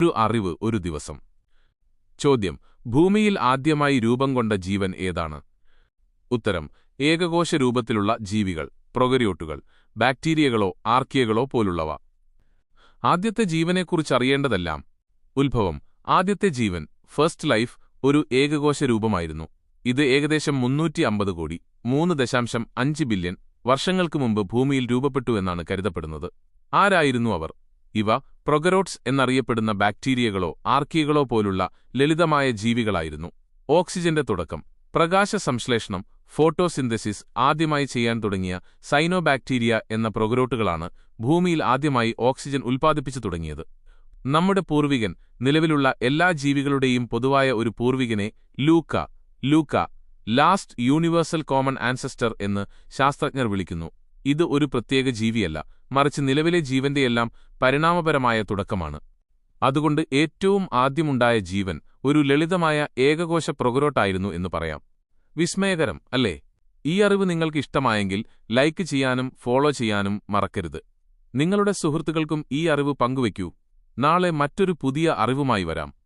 ഒരു അറിവ് ഒരു ദിവസം. ചോദ്യം ഭൂമിയിൽ ആദ്യമായി രൂപം കൊണ്ട ജീവൻ ഏതാണ്? ഉത്തരം ഏകകോശ രൂപത്തിലുള്ള ജീവികൾ പ്രൊഗരിയോട്ടുകൾ ബാക്ടീരിയകളോ ആർക്കിയകളോ പോലുള്ളവ. ആദ്യത്തെ ജീവനെക്കുറിച്ചറിയേണ്ടതെല്ലാം ഉത്ഭവം ആദ്യത്തെ ജീവൻ ഫസ്റ്റ് ലൈഫ് ഒരു ഏകകോശ രൂപമായിരുന്നു. ഇത് ഏകദേശം മുന്നൂറ്റി അമ്പത് കോടി മൂന്ന് ദശാംശം അഞ്ച് ബില്യൺ വർഷങ്ങൾക്ക് മുമ്പ് ഭൂമിയിൽ രൂപപ്പെട്ടുവെന്നാണ് കരുതപ്പെടുന്നത്. ആരായിരുന്നു അവർ? ഇവ പ്രൊഗറോട്സ് എന്നറിയപ്പെടുന്ന ബാക്ടീരിയകളോ ആർക്കിയകളോ പോലുള്ള ലളിതമായ ജീവികളായിരുന്നു. ഓക്സിജന്റെ തുടക്കം. പ്രകാശ സംശ്ലേഷണം ഫോട്ടോസിന്തസിസ് ആദ്യമായി ചെയ്യാൻ തുടങ്ങിയ സൈനോബാക്ടീരിയ എന്ന പ്രൊഗറോട്ടുകളാണ് ഭൂമിയിൽ ആദ്യമായി ഓക്സിജൻ ഉൽപ്പാദിപ്പിച്ചു തുടങ്ങിയത്. നമ്മുടെ പൂർവികൻ നിലവിലുള്ള എല്ലാ ജീവികളുടെയും പൊതുവായ ഒരു പൂർവികനെ LUCA LUCA last universal common ancestor എന്ന് ശാസ്ത്രജ്ഞർ വിളിക്കുന്നു. ഇത് ഒരു പ്രത്യേക ജീവിയല്ല മറിച്ച് നിലവിലെ ജീവന്റെയെല്ലാം പരിണാമപരമായ തുടക്കമാണ്. അതുകൊണ്ട് ഏറ്റവും ആദ്യമുണ്ടായ ജീവൻ ഒരു ലളിതമായ ഏകകോശ പ്രൊഗറോട്ടായിരുന്നു എന്ന് പറയാം. വിസ്മയകരം അല്ലേ? ഈ അറിവ് നിങ്ങൾക്ക് ഇഷ്ടമായെങ്കിൽ ലൈക്ക് ചെയ്യാനും ഫോളോ ചെയ്യാനും മറക്കരുത്. നിങ്ങളുടെ സുഹൃത്തുക്കൾക്കും ഈ അറിവ് പങ്കുവയ്ക്കൂ. നാളെ മറ്റൊരു പുതിയ അറിവുമായി വരാം.